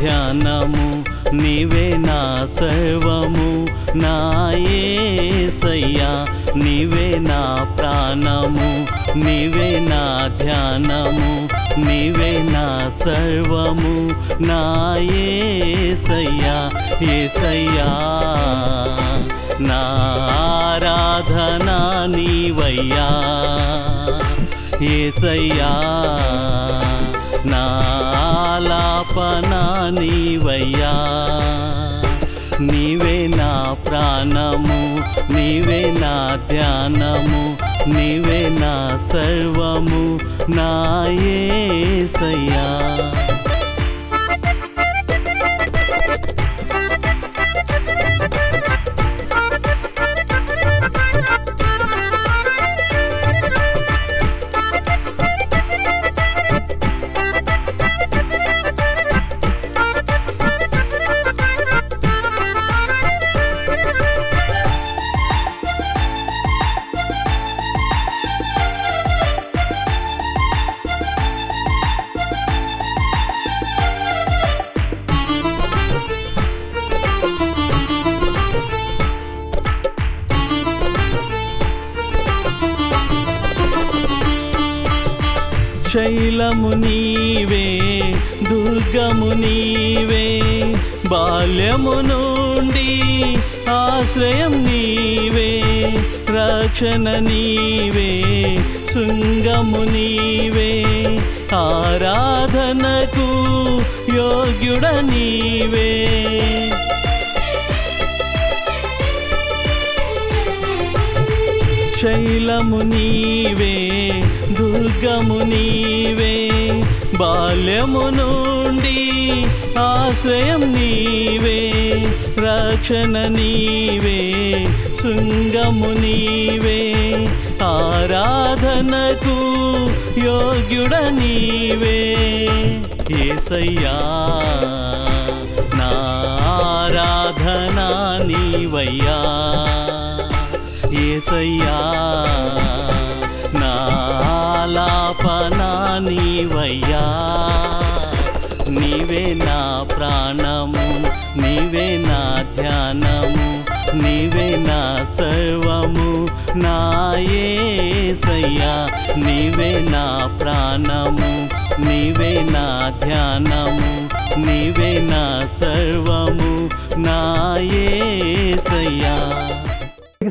ధ్యానము నీవే నా సర్వము. నా యేసయ్యా నీవే నా ప్రాణము. నీవే నా ధ్యానము నీవే నా సర్వము. నా ఏసయ్యా నా ఆరాధనా నీవయ్యా. ఏసయ్యా నా ఆలాపన నీవయ్యా? నీవే నా ప్రాణము నీవే నా ధ్యానము నీవే నా సర్వము నాయే సయ్యా రక్షణ నీవే శృంగము నీవే ఆరాధనకు యోగ్యుడ నీవే. శైలము నీవే దుర్గము నీవే బాల్యము నుండి ఆశ్రయం నీవే రక్షణ నీవే శృంగము నీవే ఆరాధనకు యోగ్యుడ నీవే ఏసయ్యా నా ఆరాధన నీవయ్యా. ఏసయ్యా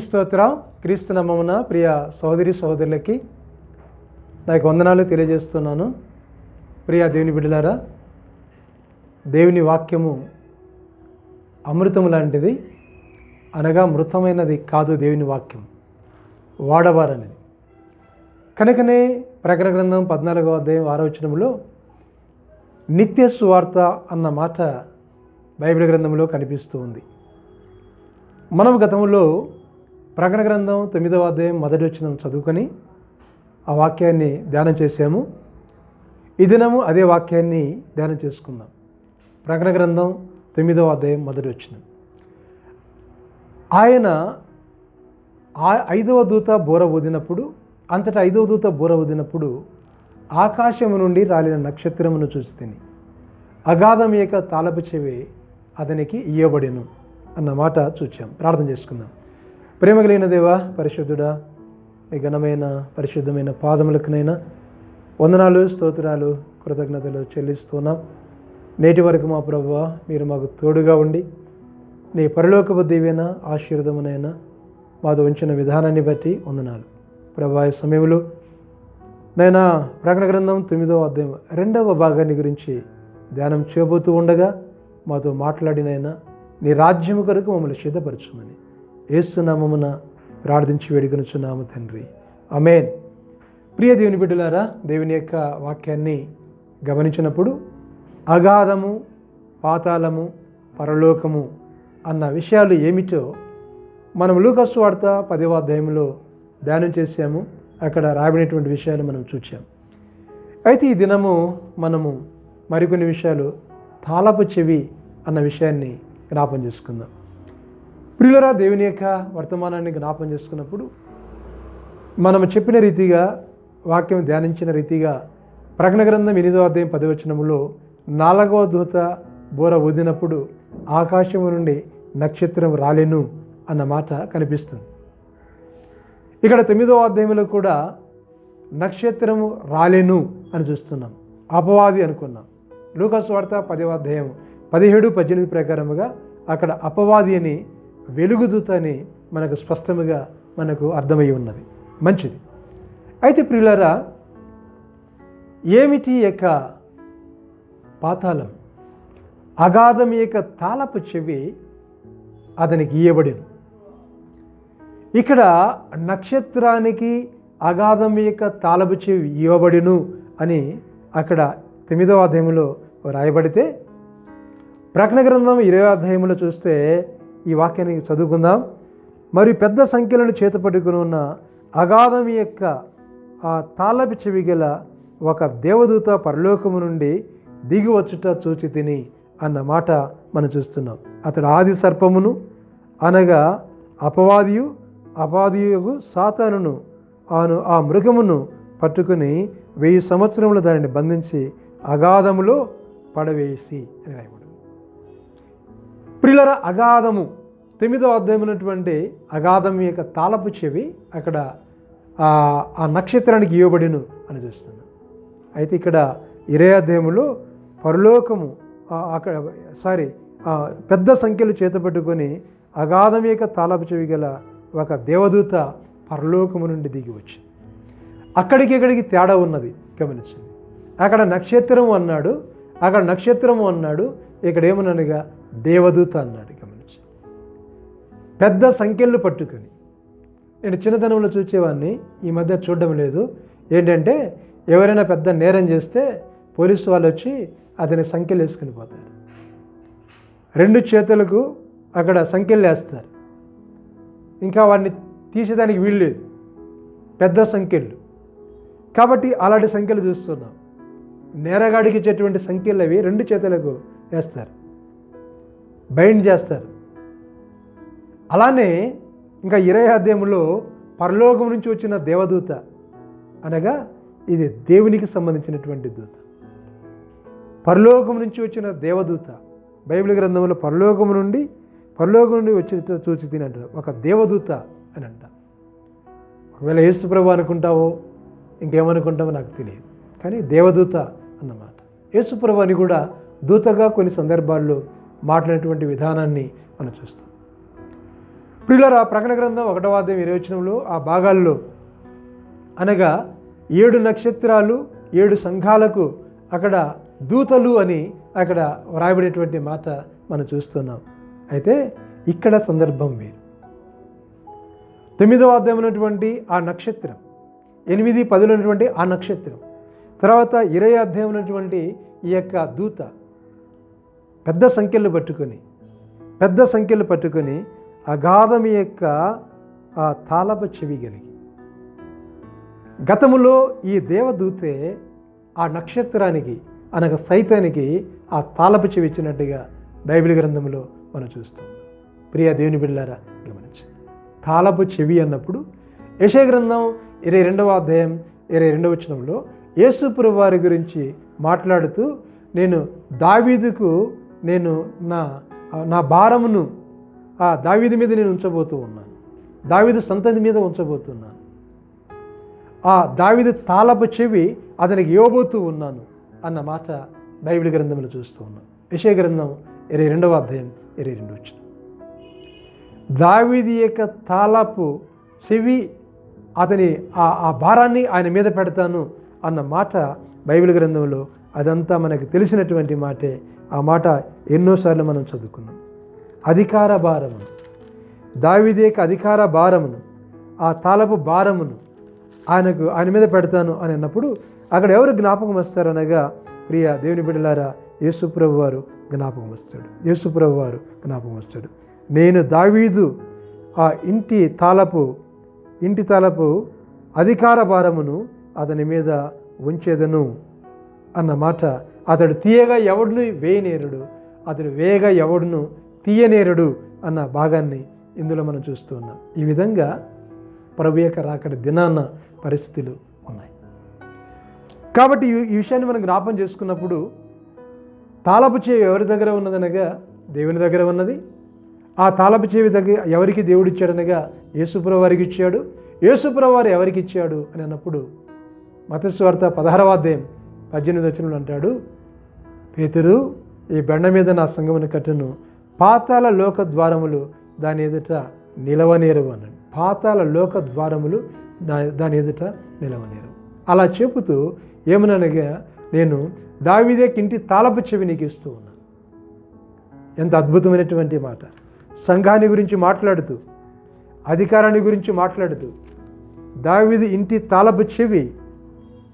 దేవునికి స్తోత్రం క్రీస్తు నమ్మమున ప్రియ సోదరి సోదరులకి నాకు వందనాలు తెలియజేస్తున్నాను. ప్రియ దేవుని బిడ్డలారా దేవుని వాక్యము అమృతం లాంటిది అనగా మృతమైనది కాదు దేవుని వాక్యం వాడవారనేది. కనుకనే ప్రకటన గ్రంథం పద్నాలుగవ అధ్యాయం ఆరోచనంలో నిత్య సువార్త అన్న మాట బైబిల్ గ్రంథంలో కనిపిస్తూ ఉంది. మనం గతంలో ప్రకటన గ్రంథం తొమ్మిదవ అధ్యాయం మొదటి వచ్చిన చదువుకొని ఆ వాక్యాన్ని ధ్యానం చేసాము ఈ దినము అదే వాక్యాన్ని ధ్యానం చేసుకుందాం. ప్రకటన గ్రంథం తొమ్మిదవ అధ్యాయం మొదటి వచ్చిన ఆయన ఐదవ దూత బోర ఊదినప్పుడు అంతటా ఐదవ దూత బోర ఊదినప్పుడు ఆకాశము నుండి రాలిన నక్షత్రమును చూసి తిని అగాధం యొక్క తాళపు చెవి అతనికి ఇయ్యబడిను అన్న మాట చూచాం. ప్రార్థన చేసుకుందాం. ప్రేమ కలిగిన దేవా పరిశుద్ధుడా మీ ఘనమైన పరిశుద్ధమైన పాదములకునైనా వందనాలు స్తోత్రాలు కృతజ్ఞతలు చెల్లిస్తున్నాం. నేటి వరకు మా ప్రభువ మీరు మాకు తోడుగా ఉండి నీ పరలోకపు దీవెన ఆశీర్వదమునైనా మాతో ఉంచిన విధానాన్ని బట్టి వందనాలు. ప్రభా ఈ సమయంలో నైనా ప్రకటన గ్రంథం తొమ్మిదవ అధ్యాయం రెండవ భాగాన్ని గురించి ధ్యానం చేయబోతూ ఉండగా మాతో మాట్లాడినైనా నీ రాజ్యము కొరకు మమ్మల్ని సిద్ధపరచమని. ఏసునామమున ప్రార్థించి వేడుకొనుచున్నాము తండ్రి. అమేన్ ప్రియ దేవుని బిడ్డలారా దేవుని యొక్క వాక్యాన్ని గమనించినప్పుడు అగాధము పాతాళము పరలోకము అన్న విషయాలు ఏమిటో మనం లూకస్ వార్త పదవ అధ్యాయంలో ధ్యానం చేశాము. అక్కడ రాబడినటువంటి విషయాలు మనం చూచాం. అయితే ఈ దినము మనము మరికొన్ని విషయాలు తాళపు చెవి అన్న విషయాన్ని జ్ఞాపం చేసుకుందాం. ప్రియులరా దేవుని యొక్క వర్తమానాన్ని జ్ఞాపం చేసుకున్నప్పుడు మనం చెప్పిన రీతిగా వాక్యం ధ్యానించిన రీతిగా ప్రకటన గ్రంథం ఎనిమిదో అధ్యాయం పదవచనములో నాలుగవ దూత బోర ఊదినప్పుడు ఆకాశము నుండి నక్షత్రం రాలేను అన్న మాట కనిపిస్తుంది. ఇక్కడ తొమ్మిదవ అధ్యాయంలో కూడా నక్షత్రము రాలేను అని చూస్తున్నాం. అపవాది అనుకున్నాం. లూకస్ వార్త పదవ అధ్యాయం పదిహేడు పద్దెనిమిది ప్రకారముగా అక్కడ అపవాది అని వెలుగుదూత అని మనకు స్పష్టముగా మనకు అర్థమై ఉన్నది. మంచిది. అయితే ప్రియులారా ఏమిటి యొక్క పాతాళం? అగాధం యొక్క తాళపు చెవి అతనికి ఇయ్యబడిను ఇక్కడ నక్షత్రానికి అగాధం యొక్క తాళపు చెవి ఇవ్వబడిను అని అక్కడ తొమ్మిదవ అధ్యాయంలో రాయబడితే ప్రకటన గ్రంథం ఇరవై అధ్యాయంలో చూస్తే ఈ వాక్యాన్ని చదువుకుందాం. మరియు పెద్ద సంఖ్యలను చేతపట్టుకుని ఉన్న అగాధం యొక్క ఆ తాళపు చెవి గల ఒక దేవదూత పరలోకము నుండి దిగివచ్చుట చూచి తిని అన్న మాట మనం చూస్తున్నాం. అతడు ఆది సర్పమును అనగా అపవాదియు అపవాదియుగు సాతానును ఆను ఆ మృగమును పట్టుకుని వెయ్యి సంవత్సరములు దానిని బంధించి అగాధములో పడవేసి అని రాయబడు ప్రిలర అగాధము తొమ్మిదో అధ్యాయమైనటువంటి అగాధం యొక్క తాళపు చెవి అక్కడ ఆ- నక్షత్రానికి ఇవ్వబడిను అని చూస్తున్నాం. అయితే ఇక్కడ ఇరే అధ్యాయములో పరలోకము అక్కడ సారీ పెద్ద సంఖ్యలు చేతపట్టుకొని అగాధం యొక్క తాళపు చెవి గల ఒక దేవదూత పరలోకము నుండి దిగి వచ్చింది అక్కడికి ఇక్కడికి తేడా ఉన్నది. గమనించండి. అక్కడ నక్షత్రము అన్నాడు అక్కడ నక్షత్రము అన్నాడు ఇక్కడ ఏమనగా దేవదూత అన్నాడు. పెద్ద సంఖ్యలు పట్టుకొని. నేను చిన్నతనంలో చూసేవాడిని ఈ మధ్య చూడడం లేదు. ఏంటంటే ఎవరైనా పెద్ద నేరం చేస్తే పోలీసు వాళ్ళు వచ్చి అతని సంఖ్యలు వేసుకుని పోతారు. రెండు చేతులకు అక్కడ సంఖ్యలు వేస్తారు. ఇంకా వాడిని తీసేదానికి వీల్లేదు పెద్ద సంఖ్యలు. కాబట్టి అలాంటి సంఖ్యలు చూస్తున్నాం. నేరగాడికి ఇచ్చేటువంటి సంఖ్యలు అవి రెండు చేతులకు వేస్తారు. బైండ్ చేస్తారు. అలానే ఇంకా ఇరవై అధ్యాయంలో పరలోకం నుంచి వచ్చిన దేవదూత అనగా ఇది దేవునికి సంబంధించినటువంటి దూత. పరలోకం నుంచి వచ్చిన దేవదూత. బైబిల్ గ్రంథంలో పరలోకం నుండి పరలోకం నుండి వచ్చి చూచి తిని అంటారు. ఒక దేవదూత అని అంట. ఒకవేళ యేసుప్రభు అనుకుంటావో ఇంకేమనుకుంటావో నాకు తెలియదు. కానీ దేవదూత అన్నమాట. యేసుప్రభు అని కూడా దూతగా కొన్ని సందర్భాల్లో మాట్లాడినటువంటి విధానాన్ని మనం చూస్తాం. ప్రియులరా ప్రకటన గ్రంథం ఒకటవ అధ్యాయం ఇరవై వచనంలో ఆ భాగాల్లో అనగా ఏడు నక్షత్రాలు ఏడు సంఘాలకు అక్కడ దూతలు అని అక్కడ వ్రాయబడేటువంటి మాట మనం చూస్తున్నాం. అయితే ఇక్కడ సందర్భం వేరు. తొమ్మిదవ అధ్యాయం ఉన్నటువంటి ఆ నక్షత్రం ఎనిమిది పదులు ఉన్నటువంటి ఆ నక్షత్రం తర్వాత ఇరవై అధ్యాయం ఉన్నటువంటి ఈ యొక్క దూత పెద్ద సంఖ్యలు పట్టుకొని పెద్ద సంఖ్యలు పట్టుకొని అగాధం యొక్క ఆ తాలప చెవి కలిగి. గతములో ఈ దేవదూతే ఆ నక్షత్రానికి అనగా సైతానికి ఆ తాళపు చెవి ఇచ్చినట్టుగా బైబిల్ గ్రంథంలో మనం చూస్తాం. ప్రియ దేవుని బిళ్ళారా గమనించండి. తాళపు చెవి అన్నప్పుడు యశయ గ్రంథం ఇరవై రెండవ అధ్యాయం ఇరవై రెండవ వచనంలో యేసుప్రభు వారి గురించి మాట్లాడుతూ నేను దావీదుకు నేను నా నా భారమును ఆ దావీదు మీద నేను ఉంచబోతూ ఉన్నాను దావీదు సంతతి మీద ఉంచబోతున్నాను ఆ దావీదు తాళపు చెవి అతనికి ఇవ్వబోతూ ఉన్నాను అన్న మాట బైబిల్ గ్రంథంలో చూస్తూ ఉన్నాం. విషయ గ్రంథం ఇరవై రెండవ అధ్యాయం ఇరవై రెండు వచ్చిన. దావీది యొక్క తాళపు చెవి అతని ఆ ఆ భారాన్ని ఆయన మీద పెడతాను అన్న మాట బైబిల్ గ్రంథంలో అదంతా మనకు తెలిసినటువంటి మాటే. ఆ మాట ఎన్నోసార్లు మనం చదువుకున్నాం. అధికార భారమును. దావిదేక అధికార భారమును ఆ తాలపు భారమును ఆయనకు ఆయన మీద పెడతాను అని అన్నప్పుడు అక్కడ ఎవరు జ్ఞాపకం వస్తారనగా ప్రియ దేవుని బిడ్డలారా యేసుప్రభు వారు జ్ఞాపకం వస్తాడు. యేసుప్రభు వారు జ్ఞాపకం వస్తాడు. నేను దావీదు ఆ ఇంటి తాలపు ఇంటి తాలపు అధికార భారమును అతని మీద ఉంచేదను అన్న మాట. అతడు తీయగా ఎవడును? వేయనేరుడు. అతడు వేయగా ఎవడును? తీయనేరుడు అన్న భాగాన్ని ఇందులో మనం చూస్తూ ఉన్నాం. ఈ విధంగా ప్రభు యొక్క రాకడ దినాన్న పరిస్థితులు ఉన్నాయి. కాబట్టి ఈ విషయాన్ని మనం జ్ఞాపం చేసుకున్నప్పుడు తాళపు చేవి ఎవరి దగ్గర ఉన్నదనగా దేవుని దగ్గర ఉన్నది. ఆ తాళపు చేవి దగ్గర ఎవరికి దేవుడు ఇచ్చాడనగా యేసుప్రభు వారికి ఇచ్చాడు. యేసుప్రభు వారు ఎవరికి ఇచ్చాడు అని అన్నప్పుడు మతస్వార్త పదహారవ అధ్యాయం పద్దెనిమిది వచనంలో అంటాడు పేతురు ఈ బెండ మీద నా సంగమును కట్టును. పాతాల లోక ద్వారములు దాని ఎదుట నిలవనేరు అన్నాడు పాతాల లోక ద్వారములు దా- దాని ఎదుట నిలవనేరు. అలా చెబుతూ ఏమనగా నేను దావిదే ఇంటి తాళపు చెవి నీకు ఇస్తూ ఉన్నాను. ఎంత అద్భుతమైనటువంటి మాట. సంఘాన్ని గురించి మాట్లాడుతూ అధికారాన్ని గురించి మాట్లాడుతూ దావిది ఇంటి తాళపు చెవి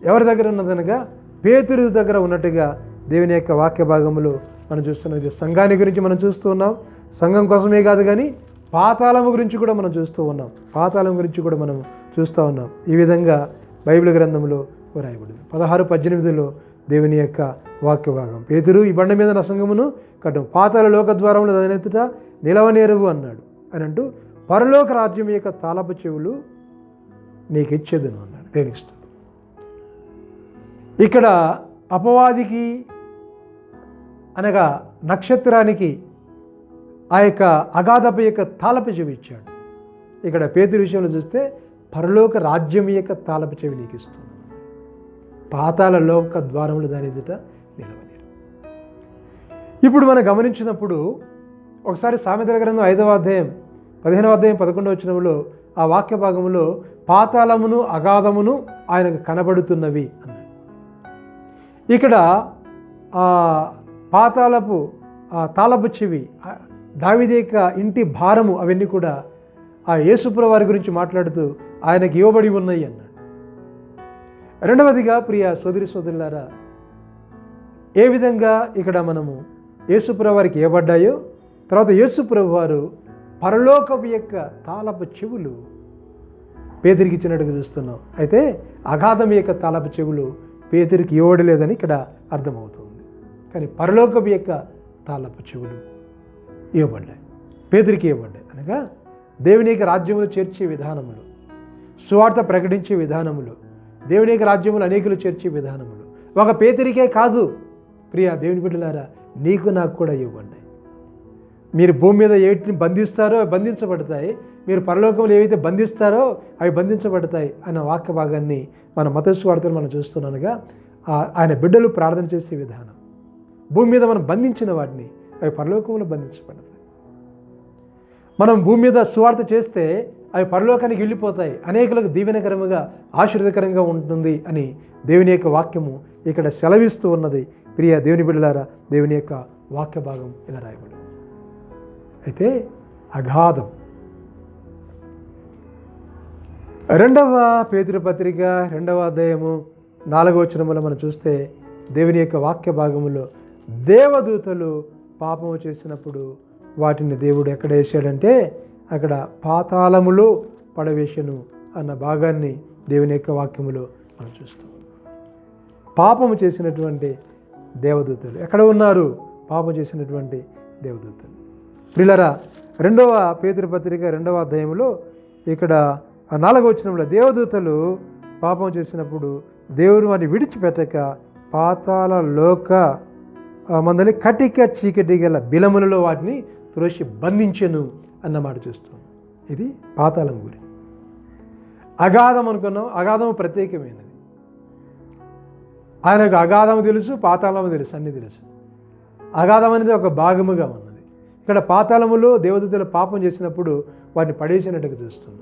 ఎవరి దగ్గర ఉన్నదనగా పేతురు దగ్గర ఉన్నట్టుగా దేవుని యొక్క వాక్య భాగంలో మనం చూస్తున్నాం. ఇది సంఘాన్ని గురించి మనం చూస్తూ ఉన్నాం. సంఘం కోసమే కాదు కానీ పాతాళము గురించి కూడా మనం చూస్తూ ఉన్నాం. పాతాళం గురించి కూడా మనం చూస్తూ ఉన్నాం. ఈ విధంగా బైబిల్ గ్రంథంలో రాయబడింది. పదహారు పద్దెనిమిదిలో దేవుని యొక్క వాక్య భాగం పేతురు ఈ బండ మీద నా సంఘమును కట్టం. పాతాల లోక అదనెత్తుట నిలవనేరువు అన్నాడు. అని అంటూ పరలోక రాజ్యం యొక్క తాళపు చెవులు నీకు ఇచ్చేదను అన్నాడు దేనికి ఇక్కడ అపవాదికి అనగా నక్షత్రానికి ఆ యొక్క అగాధపు యొక్క తాళపు చెవి ఇచ్చాడు. ఇక్కడ పేతురు విషయంలో చూస్తే పరలోక రాజ్యం యొక్క తాళపు చెవి నీకు ఇస్తుంది పాతాల లోక ద్వారములు దాని ఎదుట నిలవలేరు ఇప్పుడు మనం గమనించినప్పుడు ఒకసారి సామెతల గ్రంథం ఐదవ అధ్యాయం పదిహేనవ అధ్యాయం పదకొండవ వచనంలో ఆ వాక్య భాగంలో పాతాళమును అగాధమును ఆయనకు కనబడుతున్నవి అన్నాడు. ఇక్కడ ఆ పాతాళపు ఆ తాళపు చెవి దావిదేక ఇంటి భారము అవన్నీ కూడా ఆ యేసుప్ర వారి గురించి మాట్లాడుతూ ఆయనకి ఇవ్వబడి ఉన్నాయి అన్నాడు. రెండవదిగా ప్రియ సోదరి సోదరులారా ఏ విధంగా ఇక్కడ మనము యేసుప్రభు వారికి ఇవ్వబడ్డాయో తర్వాత యేసుప్రభు వారు పరలోకపు యొక్క తాళపు చెవులు పేదరికి ఇచ్చినట్టుగా చూస్తున్నాం. అయితే అగాధం యొక్క తాళపు చెవులు పేదరికి ఇవ్వడలేదని ఇక్కడ అర్థమవుతుంది. కానీ పరలోకపు యొక్క తాళపు చెవులు ఇవ్వబడ్డాయి. పేదరికి ఇవ్వబడ్డాయి. అనగా దేవుని యొక్క రాజ్యములు చేర్చే విధానములు సువార్త ప్రకటించే విధానములు దేవుని యొక్క రాజ్యములు అనేకులు చేర్చే విధానములు. ఒక పేదరికే కాదు. ప్రియ దేవుని బిడ్డలారా నీకు నాకు కూడా ఇవ్వండి మీరు భూమి మీద ఏటిని బంధిస్తారో అవి బంధించబడతాయి. మీరు పరలోకంలో ఏవైతే బంధిస్తారో అవి బంధించబడతాయి అన్న వాక్య భాగాన్ని మన మతస్వార్థలు మనం చూస్తున్నానుగా ఆయన బిడ్డలు ప్రార్థన చేసే విధానం. భూమి మీద మనం బంధించిన వాటిని అవి పరలోకంలో బంధించబడతాయి మనం భూమి మీద సువార్త చేస్తే అవి పరలోకానికి వెళ్ళిపోతాయి. అనేకులకు దీవెనకరముగా ఆశీర్వదకరంగా ఉంటుంది అని దేవుని యొక్క వాక్యము ఇక్కడ సెలవిస్తూ ఉన్నది. ప్రియ దేవుని బిడ్డలారా దేవుని యొక్క వాక్య భాగం ఇలా రాయబడి అయితే అగాధం. రెండవ పేతురు పత్రిక రెండవ అధ్యాయము నాలుగవ వచనములో మనం చూస్తే దేవుని యొక్క వాక్య భాగములో దేవదూతలు పాపము చేసినప్పుడు వాటిని దేవుడు ఎక్కడ వేసాడంటే అక్కడ పాతాళములో పడవేశను అన్న భాగాన్ని దేవుని యొక్క వాక్యములో మనం చూస్తాం. పాపము చేసినటువంటి దేవదూతలు. ఎక్కడ ఉన్నారు? పాపం చేసినటువంటి దేవదూతలు. ప్రిలరా రెండవ పేతురు పత్రిక రెండవ అధ్యాయంలో ఇక్కడ ఆ నాలుగవ వచనంలో దేవదూతలు పాపం చేసినప్పుడు దేవుడు వారిని విడిచిపెట్టక పాతాల లోక మందని కటిక చీకటి గల బిలములలో వాటిని త్రోసి బంధించెను అన్నమాట చూస్తాం ఇది పాతాళం గురి అగాధం అనుకున్నాం. అగాధం ప్రత్యేకమైనది. ఆయనకు అగాధము తెలుసు పాతాళము తెలుసు అన్నీ తెలుసు. అగాధం అనేది ఒక భాగముగా ఉన్నది. ఇక్కడ పాతాళములో దేవదూతలు పాపం చేసినప్పుడు వాటిని పడేసినట్టుగా చూస్తుంది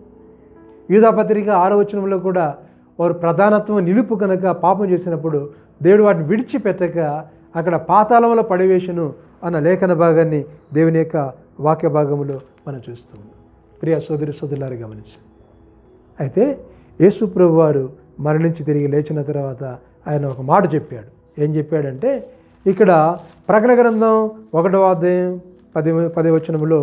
యూధాపత్రిక ఆరో వచనంలో కూడా వారు ప్రధానత్వం నిలుపు కనుక పాపం చేసినప్పుడు దేవుడు వాటిని విడిచిపెట్టక అక్కడ పాతాళముల పడివేశను అన్న లేఖన భాగాన్ని దేవుని యొక్క వాక్య భాగములో మనం చూస్తాం. ప్రియ సోదరి సోదరులారు గమనించి. అయితే యేసు ప్రభు వారు మరణించి తిరిగి లేచిన తర్వాత ఆయన ఒక మాట చెప్పాడు. ఏం చెప్పాడంటే ఇక్కడ ప్రకటన గ్రంథం ఒకటవ అధ్యాయం పది పది వచనములో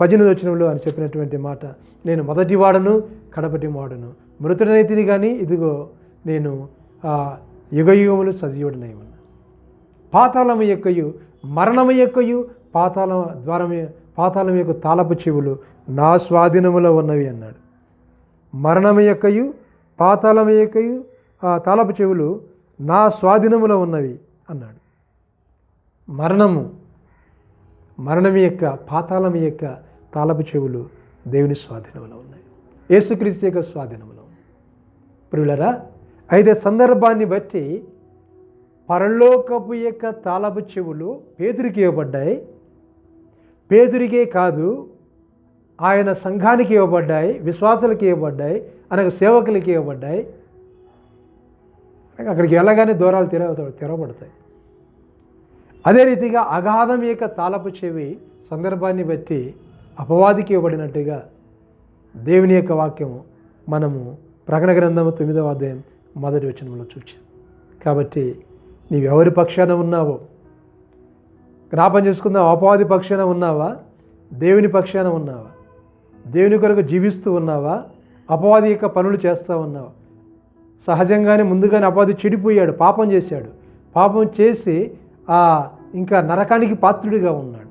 పద్దెనిమిది వచనంలో అని చెప్పినటువంటి మాట నేను మొదటి వాడను కడపటి వాడను మృతుడనైతిని కానీ ఇదిగో నేను యుగ యుగములు సజీవుడనై పాతాళము యొక్కయు మరణము యొక్కయు పాతాళ ద్వారము పాతాళం యొక్క తాళపు చెవులు నా స్వాధీనములో ఉన్నవి అన్నాడు. మరణము యొక్కయు పాతాళము యొక్కయు ఆ తాళపు చెవులు నా స్వాధీనములో ఉన్నవి అన్నాడు. మరణము మరణం యొక్క పాతాళం యొక్క తాళపు చెవులు దేవుని స్వాధీనంలో ఉన్నాయి యేసుక్రీస్తు యొక్క స్వాధీనంలో ఉంది ప్రియులరా అయితే సందర్భాన్ని బట్టి పరలోకపు యొక్క తాళపు చెవులు పేదరికి ఇవ్వబడ్డాయి. పేదరికే కాదు ఆయన సంఘానికి ఇవ్వబడ్డాయి విశ్వాసులకి ఇవ్వబడ్డాయి అనగా సేవకులకి ఇవ్వబడ్డాయి. అక్కడికి వెళ్ళగానే దూరాలు తెర తెరవబడతాయి. అదే రీతిగా అగాధం యొక్క తాళపు చెవి సందర్భాన్ని బట్టి అపవాదికి ఇవ్వబడినట్టుగా దేవుని యొక్క వాక్యము మనము ప్రకటన గ్రంథము తొమ్మిదవ అధ్యాయం మొదటి వచనంలో చూచాం. కాబట్టి నీవెవరి పక్షాన ఉన్నావో? జ్ఞాపం చేసుకుందాం అపవాది పక్షాన ఉన్నావా? దేవుని పక్షాన ఉన్నావా? దేవుని కొరకు జీవిస్తూ ఉన్నావా? అపవాది యొక్క పనులు చేస్తూ ఉన్నావా? సహజంగానే ముందుగానే అపవాది చెడిపోయాడు పాపం చేశాడు. పాపం చేసి ఆ ఇంకా నరకానికి పాత్రుడిగా ఉన్నాడు.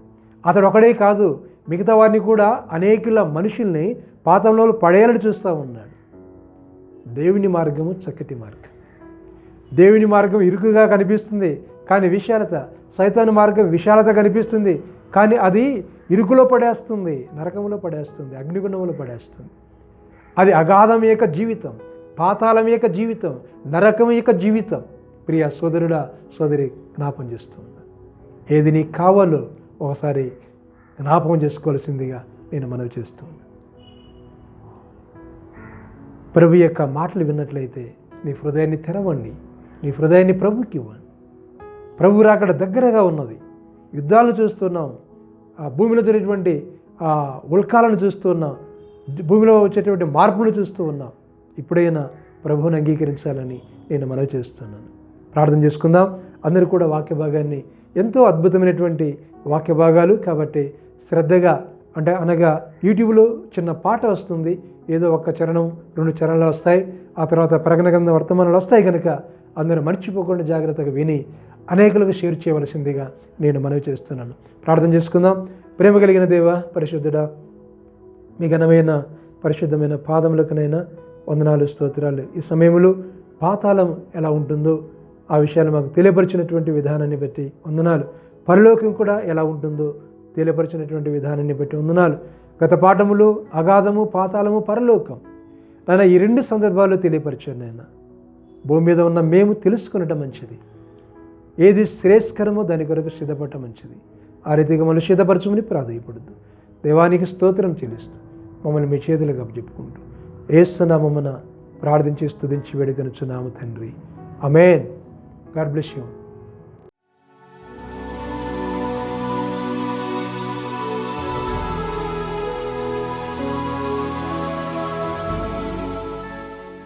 అతడు ఒకడే కాదు మిగతా వారిని కూడా అనేకుల మనుషుల్ని పాతంలో పడేయాలని చూస్తూ ఉన్నాడు. దేవుని మార్గము చక్కటి మార్గం. దేవుని మార్గం ఇరుకుగా కనిపిస్తుంది కానీ విశాలత సైతాను మార్గం విశాలత కనిపిస్తుంది కానీ అది ఇరుకులో పడేస్తుంది నరకంలో పడేస్తుంది అగ్నిగుణంలో పడేస్తుంది. అది అగాధం యొక్క జీవితం పాతాళం యొక్క జీవితం నరకం యొక్క జీవితం. ప్రియ సోదరుడా సోదరి జ్ఞాపం చేస్తుంది ఏది నీకు కావాలో ఒకసారి జ్ఞాపకం చేసుకోవాల్సిందిగా నేను మనవి చేస్తున్నాను ప్రభు యొక్క మాటలు విన్నట్లయితే నీ హృదయాన్ని తెరవండి. నీ హృదయాన్ని ప్రభుకి ఇవ్వండి. ప్రభు రాకడ దగ్గరగా ఉన్నది. యుద్ధాలు చూస్తున్నాం. ఆ భూమిలో జరిగినటువంటి ఆ ఉల్కాలను చూస్తున్నాం. భూమిలో వచ్చేటువంటి మార్పులు చూస్తూ ఉన్నాం. ఇప్పుడైనా ప్రభువుని అంగీకరించాలని నేను మనవి చేస్తున్నాను. ప్రార్థన చేసుకుందాం. అందరూ కూడా వాక్య భాగాన్ని ఎంతో అద్భుతమైనటువంటి వాక్య భాగాలు కాబట్టి శ్రద్ధగా అంటే అనగా యూట్యూబ్లో చిన్న పాట వస్తుంది. ఏదో ఒక చరణం రెండు చరణాలు వస్తాయి. ఆ తర్వాత ప్రకటన గ్రంథం వర్తమానాలు వస్తాయి కనుక అందరూ మర్చిపోకుండా జాగ్రత్తగా విని అనేకులకు షేర్ చేయవలసిందిగా నేను మనవి చేస్తున్నాను. ప్రార్థన చేసుకుందాం. ప్రేమ కలిగిన దేవ పరిశుద్ధుడా మీ ఘనమైన పరిశుద్ధమైన పాదములకునైనా వందనాలు స్తోత్రాలు. ఈ సమయంలో పాతాళం ఎలా ఉంటుందో ఆ విషయాలు మాకు తెలియపరిచినటువంటి విధానాన్ని బట్టి వందనాలు. పరలోకం కూడా ఎలా ఉంటుందో తెలియపరిచినటువంటి విధానాన్ని బట్టి వందనాలు. గత పాఠములు అగాధము పాతాళము పరలోకం. నాయన ఈ రెండు సందర్భాల్లో తెలియపరిచాను నాయన. భూమి మీద ఉన్న మేము తెలుసుకునటం మంచిది. ఏది శ్రేయస్కరమో దాని కొరకు సిద్ధపడటం మంచిది. ఆ రీతిగా మనం సిద్ధపరచమని ప్రాధాయపడద్దు దేవానికి స్తోత్రం చెల్లిస్తూ మమ్మల్ని మీ చేతులకు అప్పచెప్పుకుంటూ ఏస్తున్నామమ్మన ప్రార్థించి స్తుతించి వేడుకనుచున్నాము తండ్రి. Amen God bless you.